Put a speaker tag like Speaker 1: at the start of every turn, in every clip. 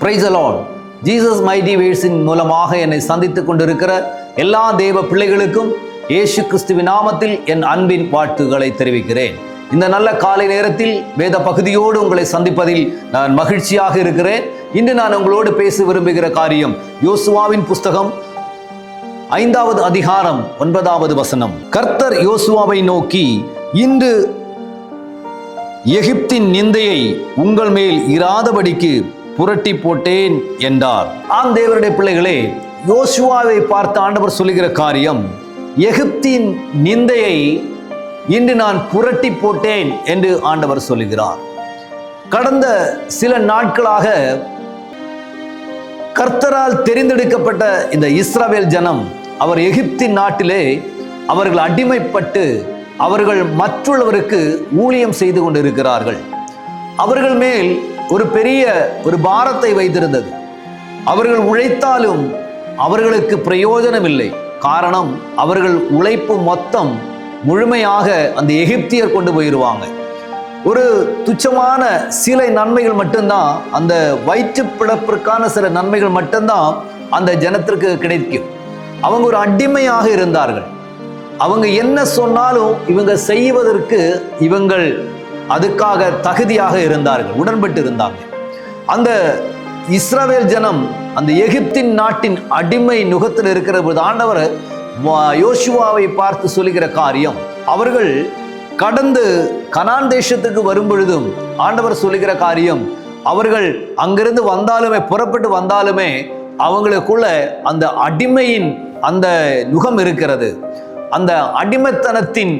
Speaker 1: பிரைசலான் Jesus mighty வேர்ஸின் மூலமாக என்னை சந்தித்துக் கொண்டிருக்கிற எல்லா தேவ பிள்ளைகளுக்கும் இயேசு கிறிஸ்துவின் நாமத்தில் என் அன்பின் வாழ்த்துக்களை தெரிவிக்கிறேன். இந்த நல்ல காலை நேரத்தில் வேத பகுதியோடு உங்களை சந்திப்பதில் நான் மகிழ்ச்சியாக இருக்கிறேன். இன்று நான் உங்களோடு பேச விரும்புகிற காரியம் யோசுவாவின் புஸ்தகம் ஐந்தாவது அதிகாரம் ஒன்பதாவது வசனம். கர்த்தர் யோசுவாவை நோக்கி இன்று எகிப்தின் நிந்தையை உங்கள் மேல் இராதபடிக்கு புரட்டி போட்டேன் என்றார். ஆம் தேவருடைய பிள்ளைகளே யோசுவாவை பார்த்த ஆண்டவர் சொல்லுகிற காரியம் எகிப்தின் நிந்தையை இன்று நான் புரட்டி போட்டேன் என்று ஆண்டவர் சொல்லுகிறார். கடந்த சில நாட்களாக கர்த்தரால் தெரிந்தெடுக்கப்பட்ட இந்த இஸ்ரவேல் ஜனம் அவர் எகிப்தின் நாட்டிலே அவர்கள் அடிமைப்பட்டு அவர்கள் மற்றொருவருக்கு ஊழியம் செய்து கொண்டிருக்கிறார்கள். அவர்கள் மேல் ஒரு பெரிய ஒரு பாரத்தை வைத்திருந்தது. அவர்கள் உழைத்தாலும் அவர்களுக்கு பிரயோஜனம் இல்லை காரணம் அவர்கள் உழைப்பு மொத்தம் முழுமையாக அந்த எகிப்தியர் கொண்டு போயிடுவாங்க ஒரு துச்சமான சில நன்மைகள் மட்டும்தான் அந்த வயிற்று பிழப்பிற்கான சில நன்மைகள் மட்டும்தான் அந்த ஜனத்திற்கு கிடைக்கும். அவங்க ஒரு அடிமையாக இருந்தார்கள். அவங்க என்ன சொன்னாலும் இவங்க செய்வதற்கு இவங்கள் அதுக்காக தகுதியாக இருந்தார்கள் உடன்பட்டு இருந்தாங்க. அந்த இஸ்ரவேல் ஜனம் அந்த எகிப்தின் நாட்டின் அடிமை நுகத்தில் இருக்கிற போது ஆண்டவர் யோசுவாவை பார்த்து சொல்லுகிற காரியம் அவர்கள் கடந்து கனான் தேசத்துக்கு வரும் பொழுதும் ஆண்டவர் சொல்லுகிற காரியம் அவர்கள் அங்கிருந்து வந்தாலுமே புறப்பட்டு வந்தாலுமே அவங்களுக்குள்ள அந்த அடிமையின் அந்த நுகம் இருக்கிறது. அந்த அடிமைத்தனத்தின்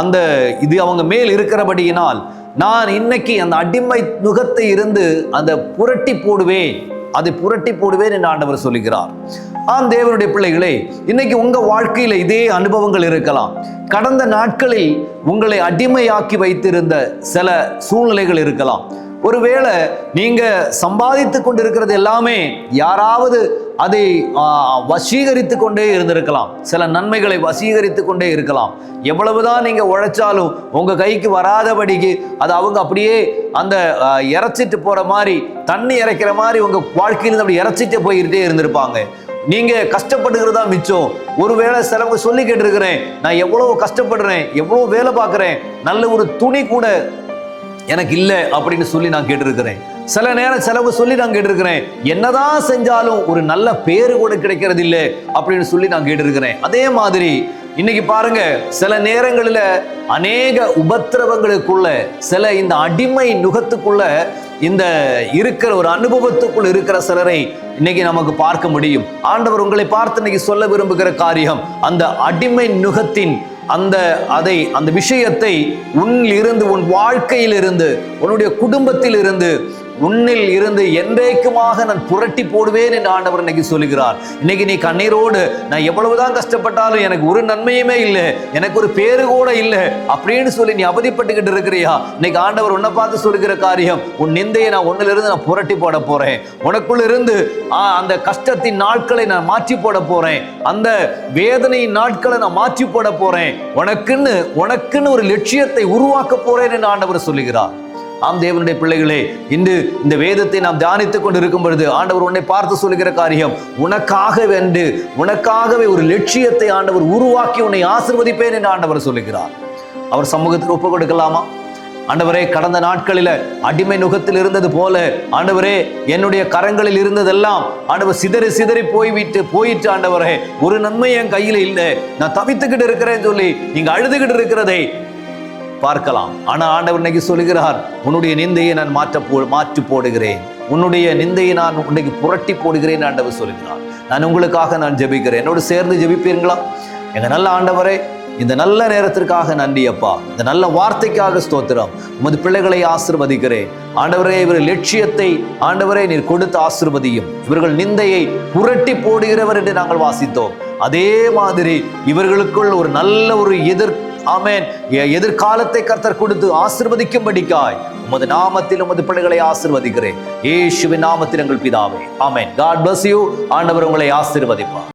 Speaker 1: அந்த இது அவங்க மேல் இருக்கிறபடியினால் நான் இன்னைக்கு அந்த அடிமை நுகத்தை இருந்து அந்த புரட்டி போடுவேன். அதை புரட்டி போடுவேன் என்று ஆண்டவர் சொல்லுகிறார். ஆம் தேவனுடைய பிள்ளைகளே இன்னைக்கு உங்க வாழ்க்கையில இதே அனுபவங்கள் இருக்கலாம். கடந்த நாட்களில் உங்களை அடிமையாக்கி வைத்திருந்த சில சூழ்நிலைகள் இருக்கலாம். ஒருவேளை நீங்க சம்பாதித்து கொண்டிருக்கிறது எல்லாமே யாராவது அதை வசீகரித்து கொண்டே இருந்திருக்கலாம். சில நன்மைகளை வசீகரித்து கொண்டே இருக்கலாம். எவ்வளவுதான் நீங்கள் உழைச்சாலும் உங்கள் கைக்கு வராதபடிக்கு அது அவங்க அப்படியே அந்த இறைச்சிட்டு போகிற மாதிரி தண்ணி இறைக்கிற மாதிரி உங்கள் வாழ்க்கையிலிருந்து அப்படி இறைச்சிட்டு போயிட்டே இருந்திருப்பாங்க. நீங்க கஷ்டப்படுகிறதா மிச்சம். ஒருவேளை சிலவங்க சொல்லி கேட்டிருக்கிறேன் நான் எவ்வளவு கஷ்டப்படுறேன் எவ்வளவு வேலை பார்க்குறேன் நல்ல ஒரு துணி கூட எனக்கு இல்லை அப்படின்னு சொல்லி நான் கேட்டிருக்கிறேன். சில நேரம் செலவு சொல்லி நான் கேட்டிருக்கிறேன். என்னதான் செஞ்சாலும் ஒரு நல்ல பேரு கூட கிடைக்கிறது இல்லை அப்படின்னு சொல்லி நான் கேட்டிருக்கிறேன். அதே மாதிரி இன்னைக்கு பாருங்க சில நேரங்களில் அநேக உபத்திரவங்களுக்குள்ள சில இந்த அடிமை நுகத்துக்குள்ள இந்த இருக்கிற ஒரு அனுபவத்துக்குள் இருக்கிற சிலரை இன்னைக்கு நமக்கு பார்க்க முடியும். ஆண்டவர் உங்களை பார்த்து இன்னைக்கு சொல்ல விரும்புகிற காரியம் அந்த அடிமை நுகத்தின் அந்த அதை அந்த விஷயத்தை உன்னில் இருந்து உன் வாழ்க்கையில் இருந்து உன்னுடைய குடும்பத்தில் இருந்து உன்னில் இருந்து என்றைக்குமாக நான் புரட்டி போடுவேன் என்று ஆண்டவர் இன்னைக்கு சொல்லுகிறார். இன்னைக்கு நீ கண்ணீரோடு நான் எவ்வளவுதான் கஷ்டப்பட்டாலும் எனக்கு ஒரு நன்மையுமே இல்லை எனக்கு ஒரு பேரு கூட இல்லை அப்படின்னு சொல்லி நீ அவதிப்பட்டுக்கிட்டு இருக்கிறியா? இன்னைக்கு ஆண்டவர் உன்னை பார்த்து சொல்லுகிற காரியம் உன் நிந்தையை நான் உன்னிலிருந்து நான் புரட்டி போட போறேன். உனக்குள்ள இருந்து அந்த கஷ்டத்தின் நாட்களை நான் மாற்றி போட போறேன். அந்த வேதனையின் நாட்களை நான் மாற்றி போட போறேன். உனக்குன்னு உனக்குன்னு ஒரு லட்சியத்தை உருவாக்க போறேன் என்று ஆண்டவர் சொல்லுகிறார். ஆம் தேவனுடைய பிள்ளைகளே இன்று இந்த வேதத்தை நாம் தியானித்துக் கொண்டு இருக்கும் பொழுது ஆண்டவர் உன்னை பார்த்து சொல்லுகிற காரியம் உனக்காக வென்று உனக்காகவே ஒரு லட்சியத்தை ஆண்டவர் உருவாக்கி உன்னை ஆசிர்வதிப்பேன் என்று ஆண்டவர் சொல்லுகிறார். அவர் சமூகத்தில் ஒப்புக் கொடுக்கலாமா? ஆண்டவரே கடந்த நாட்களில் அடிமை நுகத்தில் இருந்தது போல ஆண்டவரே என்னுடைய கரங்களில் இருந்ததெல்லாம் ஆண்டவர் சிதறி சிதறி போய்விட்டு போயிட்டு ஆண்டவரே. ஒரு நன்மை என் கையில் இல்லை. நான் தவித்துக்கிட்டு இருக்கிறேன்னு சொல்லி நீங்கள் அழுதுகிட்டு இருக்கிறதை பார்க்கலாம். ஆனால் ஆண்டவர் இன்னைக்கு சொல்லுகிறார் உன்னுடைய நிந்தையை நான் மாற்ற போ மாற்றி போடுகிறேன். உன்னுடைய நிந்தையை நான் உன்னைக்கு புரட்டி போடுகிறேன் ஆண்டவர் சொல்கிறார் நான் உங்களுக்காக நான் ஜெபிக்கிறேன். என்னோடு சேர்ந்து ஜெபிப்பீர்களா? எங்க நல்ல ஆண்டவரே இந்த நல்ல நேரத்திற்காக நன்றி அப்பா. இந்த நல்ல வார்த்தைக்காக ஸ்தோத்திரம். உமது பிள்ளைகளை ஆசிர்வதிக்கிறேன். ஆண்டவரே இவர் லட்சியத்தை ஆண்டவரே நீர் கொடுத்து ஆசிர்வதியும் இவர்கள் நிந்தையை புரட்டி போடுகிறவர் என்று நாங்கள் வாசித்தோம். அதே மாதிரி இவர்களுக்குள் ஒரு நல்ல ஒரு எதிர் ஆமேன். எதிர்காலத்தை கர்த்தர் கொடுத்து ஆசிர்வதிக்கும்படிக்காய் உமது நாமத்தில் உமது பிள்ளைகளை ஆசிர்வதிக்கிறேன். ஏசுவின் நாமத்தில் எங்கள் பிதாவே. ஆமேன். காட் பிளஸ் யூ ஆண்டவர் உங்களை ஆசிர்வதிப்பார்.